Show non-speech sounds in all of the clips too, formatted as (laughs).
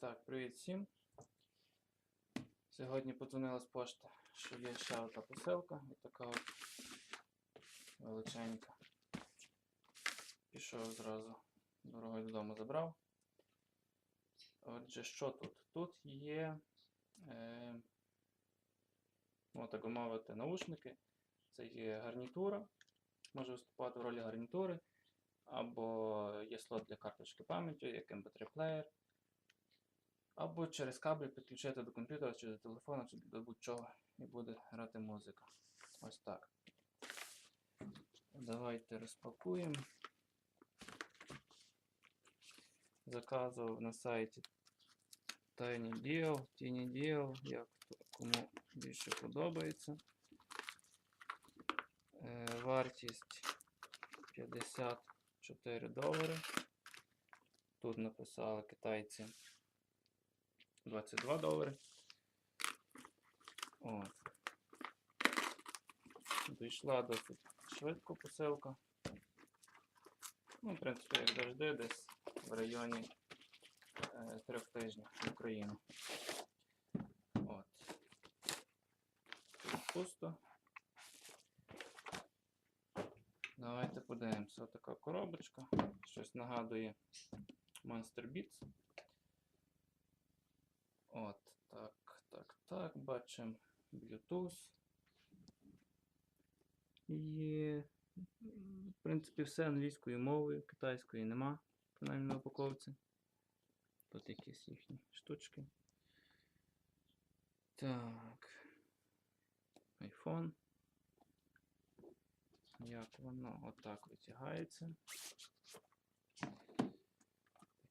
Так, привіт всім. Сьогодні подзвонила з пошти, що є ще одна посилка, така от величенька. Пішов зразу дорогою додому забрав. Отже, що тут? Тут є, е, ну, так би мовити, наушники. Це є гарнітура, може виступати в ролі гарнітури, або є слот для карточки пам'яті, як MP3 плеєр. Або через кабель підключити до комп'ютера, чи до телефона, чи до будь-чого і буде грати музика. Ось так. Давайте розпакуємо. Заказував на сайті Tiny Deal, Tiny Deal, як кому більше подобається. Е, вартість 54 долари. Тут написали китайці 22 долари. От. Дійшла досить швидко посилка. Ну, в принципі, як завжди, десь в районі е, трьох тижнів в Україну. От. Пусто. Давайте подивимося. Ось така коробочка. Щось нагадує Monster Beats. От, так, так, так. Бачимо Bluetooth. І, в принципі, все англійською мовою, китайської нема, принаймні на упаковці. Тут якісь їхні штучки. Так. iPhone. Як воно отак витягається.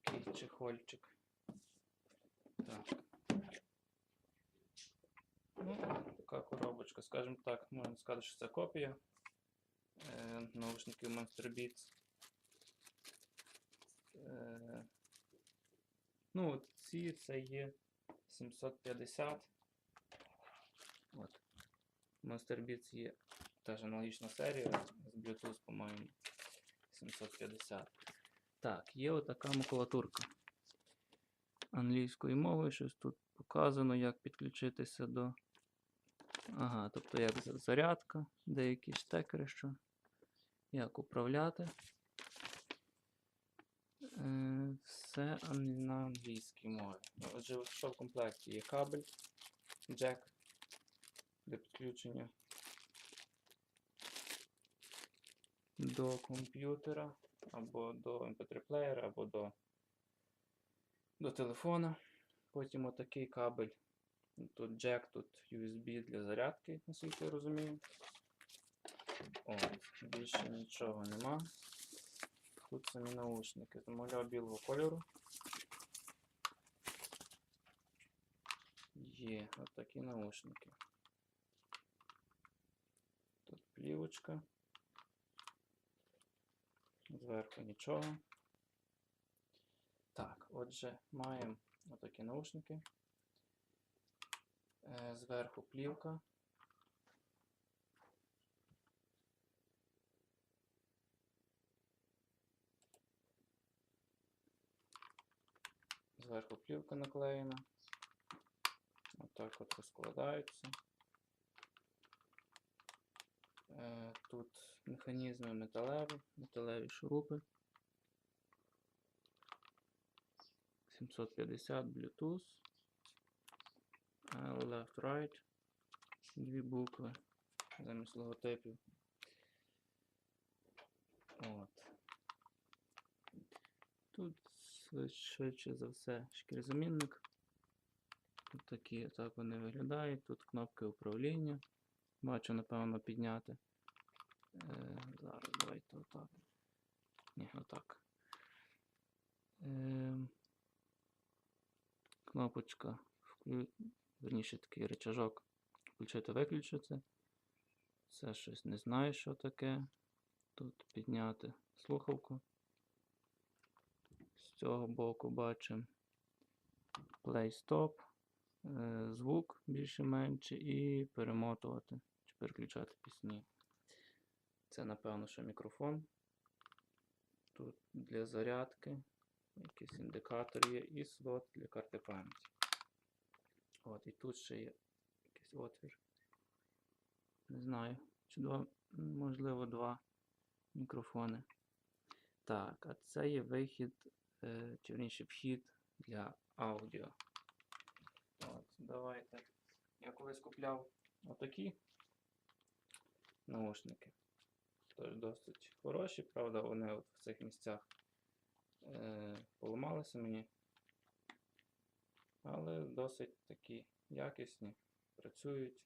Такий чехольчик. Так. Ну, така коробочка. Скажімо так, можна сказати, що це копія е, наушників Monster Beats. Е, ну, ці це є 750. От. Monster Beats є теж аналогічна серія з Bluetooth, по-моєму, 750. Так, є отака макулатурка англійською мовою. Щось тут показано, як підключитися до. Ага, тобто як зарядка, деякі штекери, що як управляти. Е, все на англійській мові. Отже, що в комплекті є кабель, джек для підключення до комп'ютера, або до MP3 плеєра, або до, до телефона. Потім отакий кабель. Тут джек, тут USB для зарядки, наскільки я розумію. От, більше нічого нема. Тут самі наушники. Замовляв білого кольору. Є отакі наушники. Тут плівочка. Зверху нічого. Так, отже, маємо отакі наушники. Е, Зверху плівка. Зверху плівка наклеєна. Отак от розкладаються. Е, Тут механізми металеві, металеві шурупи. 750 Bluetooth. Left right. Дві букви замість логотипів. От. Тут швидше за все шкірзамінник. Тут такі так вони виглядають. Тут кнопки управління. Бачу, напевно, підняти. Е, зараз давайте отак. Ні, отак. Е, кнопочка. Верніше такий рычажок. Включити, виключити. Це щось не знаю, що таке. Тут підняти слухавку. З цього боку бачимо play stop, е, звук більше-менше і перемотувати чи переключати пісні. Це, напевно, що мікрофон. Тут для зарядки. Якийсь індикатор є і слот для карти пам'яті. От, і тут ще є якийсь отвір. Не знаю, чи два, можливо, два мікрофони. Так, а це є вихід, е, чи вірніше вхід для аудіо. От, давайте. Я колись купляв отакі наушники. Тож досить хороші, правда, вони от в цих місцях е, поламалися мені. Але досить такі якісні, працюють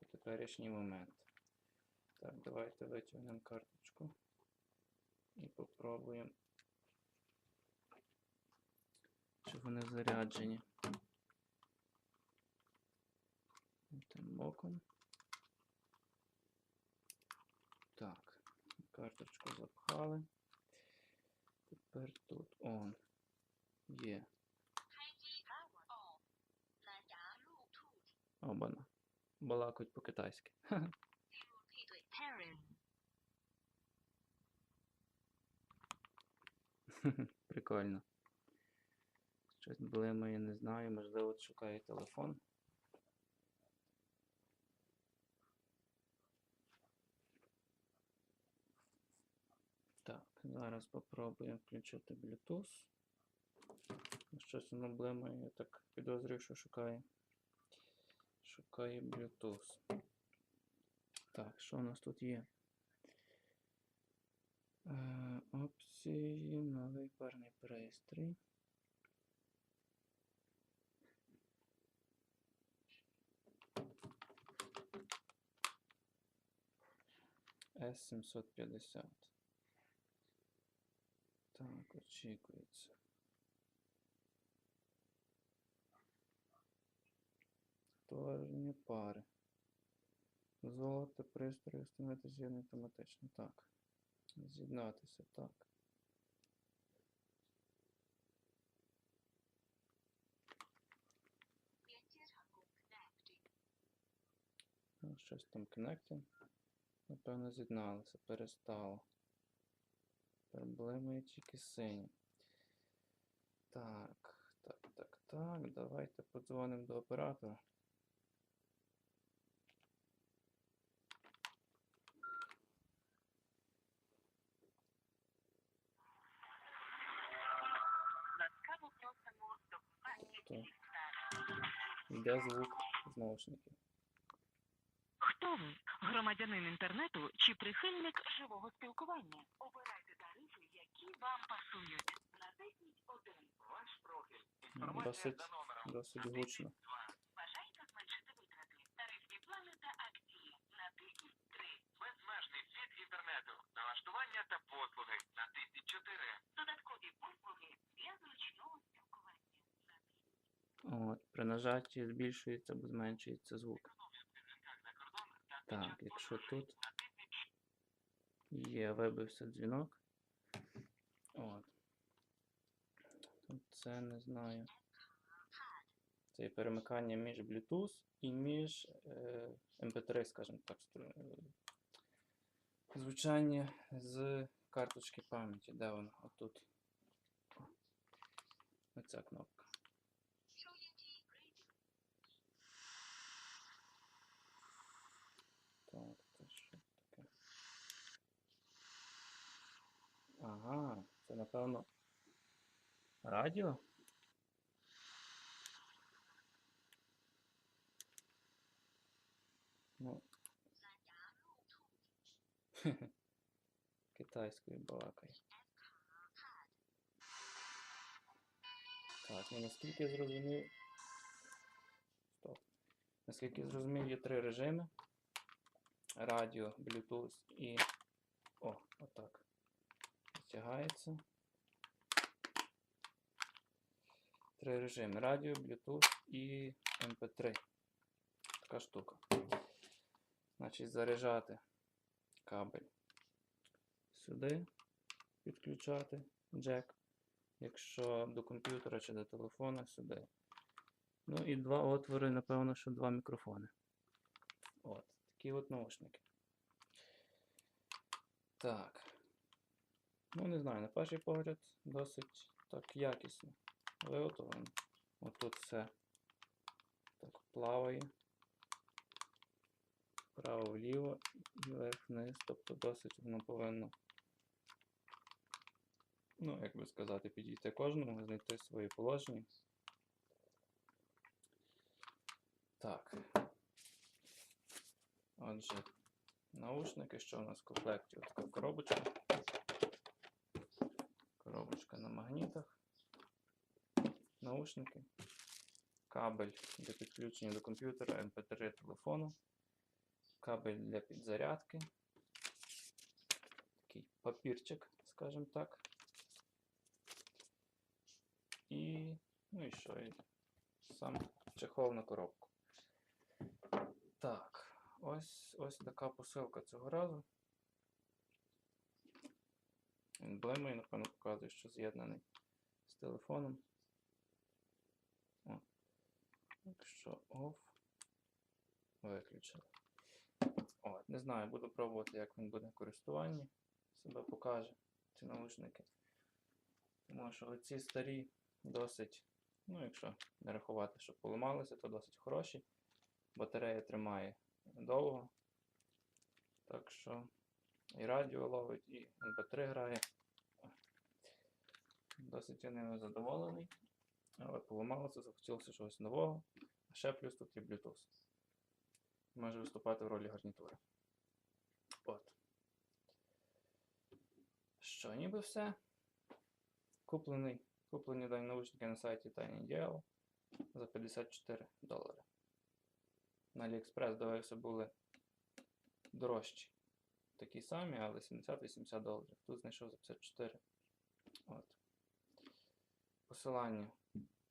у теперішній момент. Так, давайте витягнемо карточку і попробуємо, чи вони заряджені. Тим боком. Так, карточку запхали. Тепер тут он є. Обана. Балакуть по-китайськи. (laughs) Прикольно. Щось блимає, я не знаю, можливо, шукаю телефон. Так, зараз попробуємо включити Bluetooth. Щось воно блимає, я так підозрюю, що шукає. Шукає Bluetooth. Так, що у нас тут є? Е, опції, новий парний пристрій. С750. Так, очікується. товарні пари. Золото, пристрої встановити з'єднання автоматично. Так. З'єднатися, так. Ну, щось там connecting. Напевно, з'єдналися, перестало. Проблеми є тільки сині. Так, так, так, так. Давайте подзвонимо до оператора. Компанії Йде звук з наушників. Хто ви? Громадянин інтернету чи прихильник живого спілкування? Обирайте тарифи, які вам пасують. Натисніть один. Ваш профіль. Інформація Досить, за номером. досить гучно. При нажатті збільшується або зменшується звук. Так, якщо тут є, вибився дзвінок. От. Тут це не знаю. Це перемикання між Bluetooth і між е, MP3, скажімо так, е, звучання з карточки пам'яті. Де воно? Отут. Оця кнопка. Напевно, радіо. Ну. (laughs) Китайською балакає. Так, ну наскільки зрозумів... Стоп. Наскільки зрозумів, є три режими. Радіо, Bluetooth і... О. Стягається. Три режими. Радіо, Bluetooth і MP3. Така штука. Значить, заряджати кабель сюди, підключати джек. Якщо до комп'ютера чи до телефона сюди. Ну і два отвори, напевно, що два мікрофони. От, такі от наушники. Так. Ну, не знаю, на перший погляд досить так якісно виготовлено. Отут все так плаває. Вправо-вліво і вверх-вниз, тобто досить воно повинно, ну, як би сказати, підійти кожному, знайти своє положення. Так. Отже, наушники, що у нас в комплекті? Ось така коробочка. Коробочка на магнітах. Наушники. Кабель для підключення до комп'ютера, MP3 телефону. Кабель для підзарядки. Такий папірчик, скажімо так. І, ну і що? І сам чехол на коробку. Так, ось ось така посилка цього разу. Блимає, напевно, показує, що з'єднаний з телефоном. О. Якщо off, виключили. От, не знаю, буду пробувати, як він буде в користуванні. Себе покаже ці наушники. Тому що оці старі досить, ну, якщо не рахувати, що поламалися, то досить хороші. Батарея тримає довго. Так що і радіо ловить, і MP3 грає. Досить я ними задоволений. Але поламалося, захотілося чогось нового. А ще плюс тут є Bluetooth. Може виступати в ролі гарнітури. От. Що, ніби все. Куплений, куплені дані наушники на сайті TinyDL за 54 долари. На AliExpress, дивився, були дорожчі. Такі самі, але 70-80 доларів. Тут знайшов за 54. От. Посилання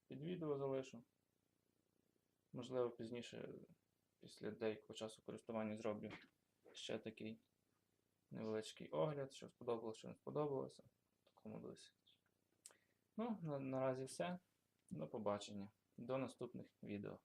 під відео залишу. Можливо, пізніше, після деякого часу користування, зроблю ще такий невеличкий огляд, що сподобалося, що не сподобалося. Такому дусі. Ну, на, наразі все. До побачення. До наступних відео.